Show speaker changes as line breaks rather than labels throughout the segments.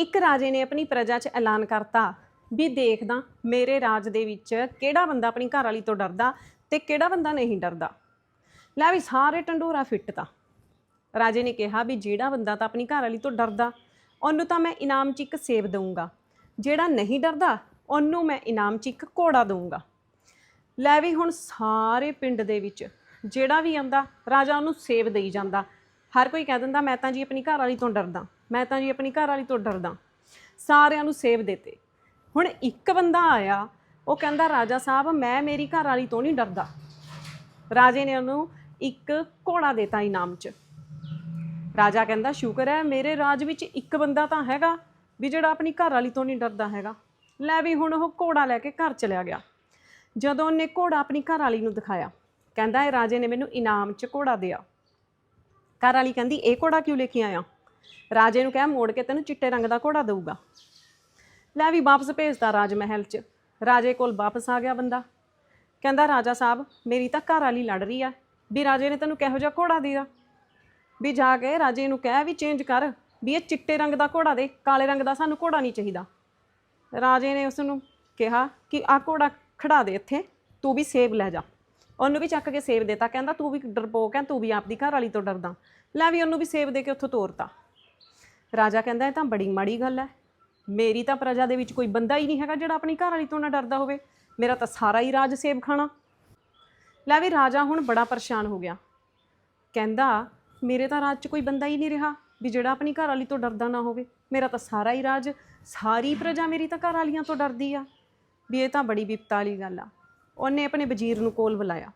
ਇੱਕ ਰਾਜੇ ਨੇ ਆਪਣੀ ਪ੍ਰਜਾ 'ਚ ਐਲਾਨ ਕਰਤਾ ਵੀ ਦੇਖਦਾ ਮੇਰੇ ਰਾਜ ਦੇ ਵਿੱਚ ਕਿਹੜਾ ਬੰਦਾ ਆਪਣੀ ਘਰ ਵਾਲੀ ਤੋਂ ਡਰਦਾ ਤੇ ਕਿਹੜਾ ਬੰਦਾ ਨਹੀਂ ਡਰਦਾ। ਲੈ ਵੀ ਸਾਰੇ ਟੰਡੋਰਾ ਫਿੱਟ ਤਾ ਰਾਜੇ ਨੇ ਕਿਹਾ ਵੀ ਜਿਹੜਾ ਬੰਦਾ ਤਾਂ ਆਪਣੀ ਘਰ ਵਾਲੀ ਤੋਂ ਡਰਦਾ, ਉਹਨੂੰ ਤਾਂ ਮੈਂ ਇਨਾਮ 'ਚ ਇੱਕ ਸੇਬ ਦਊਂਗਾ। ਜਿਹੜਾ ਨਹੀਂ ਡਰਦਾ, ਉਹਨੂੰ ਮੈਂ ਇਨਾਮ 'ਚ ਇੱਕ ਘੋੜਾ ਦਊਂਗਾ। ਲੈ ਵੀ ਹੁਣ ਸਾਰੇ ਪਿੰਡ ਦੇ ਵਿੱਚ ਜਿਹੜਾ ਵੀ ਆਂਦਾ ਰਾਜਾ ਉਹਨੂੰ ਸੇਬ ਦੇਈ ਜਾਂਦਾ। ਹਰ ਕੋਈ ਕਹਿ ਦਿੰਦਾ, ਮੈਂ ਤਾਂ ਜੀ ਆਪਣੀ ਘਰ ਵਾਲੀ ਤੋਂ ਡਰਦਾ। ਮੈਂ ਤਾਂ ਜੀ ਆਪਣੀ ਘਰ ਵਾਲੀ ਤੋਂ ਡਰਦਾ। ਸਾਰਿਆਂ ਨੂੰ ਸੇਬ ਦੇਤੇ। ਹੁਣ ਇੱਕ ਬੰਦਾ ਆਇਆ, ਉਹ ਕਹਿੰਦਾ, ਰਾਜਾ ਸਾਹਿਬ, ਮੈਂ ਮੇਰੀ ਘਰ ਵਾਲੀ ਤੋਂ ਨਹੀਂ ਡਰਦਾ। ਰਾਜੇ ਨੇ ਉਹਨੂੰ ਇੱਕ ਘੋੜਾ ਦਿੱਤਾ ਇਨਾਮ 'ਚ। ਰਾਜਾ ਕਹਿੰਦਾ, ਸ਼ੁਕਰ ਹੈ, ਮੇਰੇ ਰਾਜ ਵਿੱਚ ਇੱਕ ਬੰਦਾ ਤਾਂ ਹੈਗਾ ਵੀ ਜਿਹੜਾ ਆਪਣੀ ਘਰ ਵਾਲੀ ਤੋਂ ਨਹੀਂ ਡਰਦਾ ਹੈਗਾ। ਲੈ ਵੀ ਹੁਣ ਉਹ ਘੋੜਾ ਲੈ ਕੇ ਘਰ ਚਲਿਆ ਗਿਆ। ਜਦੋਂ ਉਹਨੇ ਘੋੜਾ ਆਪਣੀ ਘਰ ਵਾਲੀ ਨੂੰ ਦਿਖਾਇਆ, ਕਹਿੰਦਾ, ਇਹ ਰਾਜੇ ਨੇ ਮੈਨੂੰ ਇਨਾਮ 'ਚ ਘੋੜਾ ਦਿਆ। ਘਰ ਵਾਲੀ ਕਹਿੰਦੀ, ਇਹ ਘੋੜਾ ਕਿਉਂ ਲੈ ਕੇ ਆਇਆ? ਰਾਜੇ ਨੂੰ ਕਹਿ ਮੋੜ ਕੇ ਤੈਨੂੰ ਚਿੱਟੇ ਰੰਗ ਦਾ ਘੋੜਾ ਦਊਗਾ। ਲੈ ਵੀ ਵਾਪਸ ਭੇਜਦਾ ਰਾਜ ਮਹਿਲ 'ਚ। ਰਾਜੇ ਕੋਲ ਵਾਪਸ ਆ ਗਿਆ ਬੰਦਾ। ਕਹਿੰਦਾ, ਰਾਜਾ ਸਾਹਿਬ, ਮੇਰੀ ਤਾਂ ਘਰ ਵਾਲੀ ਲੜ ਰਹੀ ਆ। ਵੀ ਰਾਜੇ ਨੇ ਤੈਨੂੰ ਕਿਹੋ ਜਿਹਾ ਘੋੜਾ ਦਿਆ ਵੀ ਜਾ ਕੇ ਰਾਜੇ ਨੂੰ ਕਹਿ ਵੀ ਚੇਂਜ ਕਰ ਵੀ ਇਹ ਚਿੱਟੇ ਰੰਗ ਦਾ ਘੋੜਾ ਦੇ, ਕਾਲੇ ਰੰਗ ਦਾ ਸਾਨੂੰ ਘੋੜਾ ਨਹੀਂ ਚਾਹੀਦਾ। ਰਾਜੇ ਨੇ ਉਸ ਨੂੰ ਕਿਹਾ ਕਿ ਆ ਘੋੜਾ ਖੜਾ ਦੇ ਇੱਥੇ, ਤੂੰ ਵੀ ਸੇਬ ਲੈ ਜਾ। ਉਹਨੂੰ ਵੀ ਚੱਕ ਕੇ ਸੇਬ ਦੇਤਾ। ਕਹਿੰਦਾ, ਤੂੰ ਵੀ ਡਰਪੋਕ ਹੈ ਤੂੰ ਵੀ ਆਪਦੀ ਘਰ ਵਾਲੀ ਤੋਂ ਡਰਦਾ। ਲੈ ਵੀ ਉਹਨੂੰ ਵੀ ਸੇਬ ਦੇ ਕੇ ਉੱਥੋਂ ਤੋਰਤਾ। ਰਾਜਾ ਕਹਿੰਦਾ ਇਹ ਤਾਂ ਬੜੀ ਮਾੜੀ ਗੱਲ ਹੈ। ਮੇਰੀ ਤਾਂ ਪ੍ਰਜਾ ਦੇ ਵਿੱਚ ਕੋਈ ਬੰਦਾ ਹੀ ਨਹੀਂ ਹੈਗਾ ਜਿਹੜਾ ਆਪਣੀ ਘਰ ਵਾਲੀ ਤੋਂ ਨਾ ਡਰਦਾ ਹੋਵੇ। ਮੇਰਾ ਤਾਂ ਸਾਰਾ ਹੀ ਰਾਜ ਸੇਬ ਖਾਣਾ। ਲੈ ਵੀ ਰਾਜਾ ਹੁਣ ਬੜਾ ਪਰੇਸ਼ਾਨ ਹੋ ਗਿਆ। ਕਹਿੰਦਾ, ਮੇਰੇ ਤਾਂ ਰਾਜ 'ਚ ਕੋਈ ਬੰਦਾ ਹੀ ਨਹੀਂ ਰਿਹਾ ਵੀ ਜਿਹੜਾ ਆਪਣੀ ਘਰ ਵਾਲੀ ਤੋਂ ਡਰਦਾ ਨਾ ਹੋਵੇ। ਮੇਰਾ ਤਾਂ ਸਾਰਾ ਹੀ ਰਾਜ, ਸਾਰੀ ਪ੍ਰਜਾ ਮੇਰੀ ਤਾਂ ਘਰ ਵਾਲੀਆਂ ਤੋਂ ਡਰਦੀ ਆ। ਵੀ ਇਹ ਤਾਂ ਬੜੀ ਵਿਪਤਾ ਵਾਲੀ ਗੱਲ ਆ। ਉਹਨੇ ਆਪਣੇ ਵਜ਼ੀਰ ਨੂੰ ਕੋਲ ਬੁਲਾਇਆ।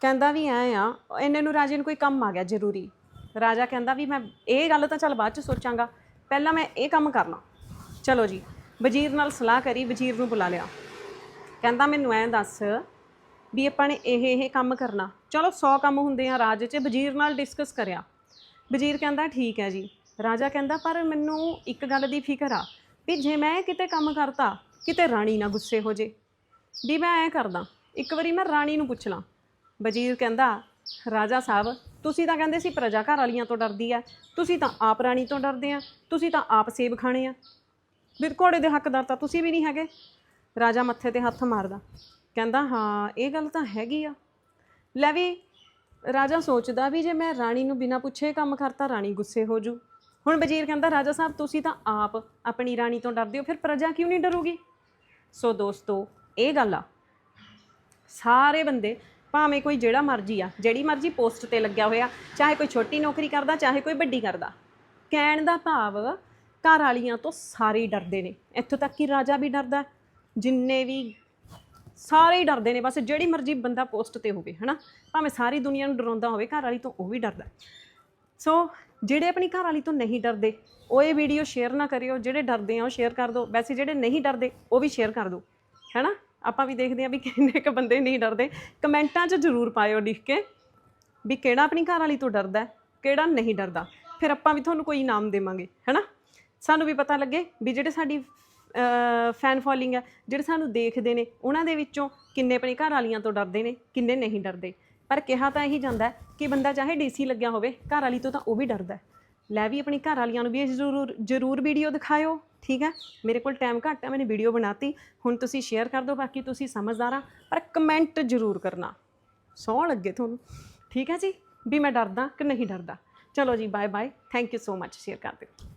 ਕਹਿੰਦਾ ਵੀ ਐ ਆ, ਇਹਨੇ ਨੂੰ ਰਾਜੇ ਨੂੰ ਕੋਈ ਕੰਮ ਆ ਗਿਆ ਜ਼ਰੂਰੀ। ਰਾਜਾ ਕਹਿੰਦਾ ਵੀ ਮੈਂ ਇਹ ਗੱਲ ਤਾਂ ਚੱਲ ਬਾਅਦ ਚ ਸੋਚਾਂਗਾ। ਪਹਿਲਾਂ ਮੈਂ ਇਹ ਕੰਮ ਕਰਨਾ। ਚਲੋ ਜੀ, ਵਜ਼ੀਰ ਨਾਲ ਸਲਾਹ ਕਰੀ, ਵਜ਼ੀਰ ਨੂੰ ਬੁਲਾ ਲਿਆ। ਕਹਿੰਦਾ ਮੈਨੂੰ ਐਂ ਦੱਸ ਵੀ ਆਪਾਂ ਨੇ ਇਹ ਇਹ ਕੰਮ ਕਰਨਾ। ਚਲੋ 100 ਕੰਮ ਹੁੰਦੇ ਆ ਰਾਜ 'ਚ, ਵਜ਼ੀਰ ਨਾਲ ਡਿਸਕਸ ਕਰਿਆ। ਵਜ਼ੀਰ ਕਹਿੰਦਾ ਠੀਕ ਹੈ ਜੀ। ਰਾਜਾ ਕਹਿੰਦਾ, ਪਰ ਮੈਨੂੰ ਇੱਕ ਗੱਲ ਦੀ ਫਿਕਰ ਆ ਵੀ ਜੇ ਮੈਂ ਕਿਤੇ ਕੰਮ ਕਰਤਾ, ਕਿਤੇ ਰਾਣੀ ਨਾ ਗੁੱਸੇ ਹੋ ਜੇ। ਵੀ ਮੈਂ ਐਂ ਕਰਦਾ, ਇੱਕ ਵਾਰੀ ਮੈਂ ਰਾਣੀ ਨੂੰ ਪੁੱਛ ਲਾਂ। ਵਜ਼ੀਰ ਕਹਿੰਦਾ ਰਾਜਾ ਸਾਹਿਬ, ਤੁਸੀਂ ਤਾਂ ਕਹਿੰਦੇ ਸੀ ਪ੍ਰਜਾ ਘਰ ਵਾਲੀਆਂ ਤੋਂ ਡਰਦੀ ਆ। ਤੁਸੀਂ ਤਾਂ ਆਪ ਰਾਣੀ ਤੋਂ ਡਰਦੇ ਆ। ਤੁਸੀਂ ਤਾਂ ਆਪ ਸੇਬ ਖਾਣੇ ਆ। ਵੀ ਘੋੜੇ ਦੇ ਹੱਕਦਾਰ ਤਾਂ ਤੁਸੀਂ ਵੀ ਨਹੀਂ ਹੈਗੇ। ਰਾਜਾ ਮੱਥੇ ਤੇ ਹੱਥ ਮਾਰਦਾ। ਕਹਿੰਦਾ, ਹਾਂ, ਇਹ ਗੱਲ ਤਾਂ ਹੈਗੀ ਆ। ਲੈ ਵੀ, ਰਾਜਾ ਸੋਚਦਾ ਵੀ ਜੇ ਮੈਂ ਰਾਣੀ ਨੂੰ ਬਿਨਾਂ ਪੁੱਛੇ ਕੰਮ ਕਰਤਾ, ਰਾਣੀ ਗੁੱਸੇ ਹੋ ਜੂ। ਹੁਣ ਵਜ਼ੀਰ ਕਹਿੰਦਾ, ਰਾਜਾ ਸਾਹਿਬ, ਤੁਸੀਂ ਤਾਂ ਆਪ ਆਪਣੀ ਰਾਣੀ ਤੋਂ ਡਰਦੇ ਹੋ, ਫਿਰ ਪ੍ਰਜਾ ਕਿਉਂ ਨਹੀਂ ਡਰੂਗੀ? ਸੋ ਦੋਸਤੋ, ਇਹ ਗੱਲ ਆ। ਸਾਰੇ ਬੰਦੇ ਭਾਵੇਂ ਕੋਈ ਜਿਹੜਾ ਮਰਜ਼ੀ ਆ, ਜਿਹੜੀ ਮਰਜ਼ੀ ਪੋਸਟ ਤੇ ਲੱਗਿਆ ਹੋਇਆ, ਚਾਹੇ ਕੋਈ ਛੋਟੀ ਨੌਕਰੀ ਕਰਦਾ, ਚਾਹੇ ਕੋਈ ਵੱਡੀ ਕਰਦਾ। ਕਹਿਣ ਦਾ ਭਾਵ ਘਰ ਵਾਲੀਆਂ ਤੋਂ ਸਾਰੇ ਡਰਦੇ ਨੇ। ਇੱਥੋਂ ਤੱਕ ਕਿ ਰਾਜਾ ਵੀ ਡਰਦਾ, ਜਿੰਨੇ ਵੀ ਸਾਰੇ ਹੀ ਡਰਦੇ ਨੇ, ਬਸ ਜਿਹੜੀ ਮਰਜ਼ੀ ਬੰਦਾ ਪੋਸਟ ਤੇ ਹੋਵੇ, ਹਨਾ? ਭਾਵੇਂ ਸਾਰੀ ਦੁਨੀਆ ਨੂੰ ਡਰਾਉਂਦਾ ਹੋਵੇ, ਘਰ ਵਾਲੀ ਤੋਂ ਉਹ ਵੀ ਡਰਦਾ। ਸੋ, ਜਿਹੜੇ ਆਪਣੀ ਘਰ ਵਾਲੀ ਤੋਂ ਨਹੀਂ ਡਰਦੇ, ਉਹ ਇਹ ਵੀਡੀਓ ਸ਼ੇਅਰ ਨਾ ਕਰਿਓ, ਜਿਹੜੇ ਡਰਦੇ ਆ ਉਹ ਸ਼ੇਅਰ ਕਰ ਦਿਓ। ਵੈਸੇ ਜਿਹੜੇ ਨਹੀਂ ਡਰਦੇ, ਉਹ ਵੀ ਸ਼ੇਅਰ ਕਰ ਦਿਓ, ਹੈਨਾ? ਆਪਾਂ ਵੀ ਦੇਖਦੇ ਆ ਵੀ ਕਿੰਨੇ ਕ ਬੰਦੇ ਨਹੀਂ ਡਰਦੇ। ਕਮੈਂਟਾਂ 'ਚ ਜ਼ਰੂਰ ਪਾਇਓ ਲਿਖ ਕੇ ਵੀ ਕਿਹੜਾ ਆਪਣੀ ਘਰ ਵਾਲੀ ਤੋਂ ਡਰਦਾ ਕਿਹੜਾ ਨਹੀਂ ਡਰਦਾ। ਫਿਰ ਆਪਾਂ ਵੀ ਤੁਹਾਨੂੰ ਕੋਈ ਇਨਾਮ ਦੇਵਾਂਗੇ, ਹੈਨਾ? ਸਾਨੂੰ ਵੀ ਪਤਾ ਲੱਗੇ ਵੀ ਜਿਹੜੇ ਸਾਡੀ ਫੈਨ ਫੋਲੋਇੰਗ ਹੈ ਜਿਹੜੇ ਸਾਨੂੰ ਦੇਖਦੇ ਨੇ, ਉਹਨਾਂ ਦੇ ਵਿੱਚੋਂ ਕਿੰਨੇ ਆਪਣੀ ਘਰ ਵਾਲੀਆਂ ਤੋਂ ਡਰਦੇ ਨੇ, ਕਿੰਨੇ ਨਹੀਂ ਡਰਦੇ। ਪਰ ਕਿਹਾ ਤਾਂ ਇਹੀ ਜਾਂਦਾ ਹੈ ਕਿ ਬੰਦਾ ਚਾਹੇ ਡੀਸੀ ਲੱਗਿਆ ਹੋਵੇ, ਘਰ ਵਾਲੀ ਤੋਂ ਤਾਂ ਉਹ ਵੀ ਡਰਦਾ ਹੈ। ਲੈ ਵੀ ਆਪਣੀ ਘਰ ਵਾਲੀਆਂ ਨੂੰ ਵੀ ਇਹ ਜ਼ਰੂਰ ਜ਼ਰੂਰ ਵੀਡੀਓ ਦਿਖਾਇਓ, ਠੀਕ ਹੈ? ਮੇਰੇ ਕੋਲ ਟਾਈਮ ਘੱਟ ਹੈ, ਮੈਨੇ ਵੀਡੀਓ ਬਣਾਤੀ। ਹੁਣ ਤੁਸੀਂ ਸ਼ੇਅਰ ਕਰ ਦਿਓ, ਬਾਕੀ ਤੁਸੀਂ ਸਮਝਦਾਰ ਆ ਪਰ ਕਮੈਂਟ ਜ਼ਰੂਰ ਕਰਨਾ। ਸੌ ਲੱਗੇ ਤੁਹਾਨੂੰ, ਠੀਕ ਹੈ ਜੀ? ਵੀ ਮੈਂ ਡਰਦਾ ਕਿ ਨਹੀਂ ਡਰਦਾ? ਚਲੋ ਜੀ bye bye thank you so much share ਕਰ ਦਿਓ।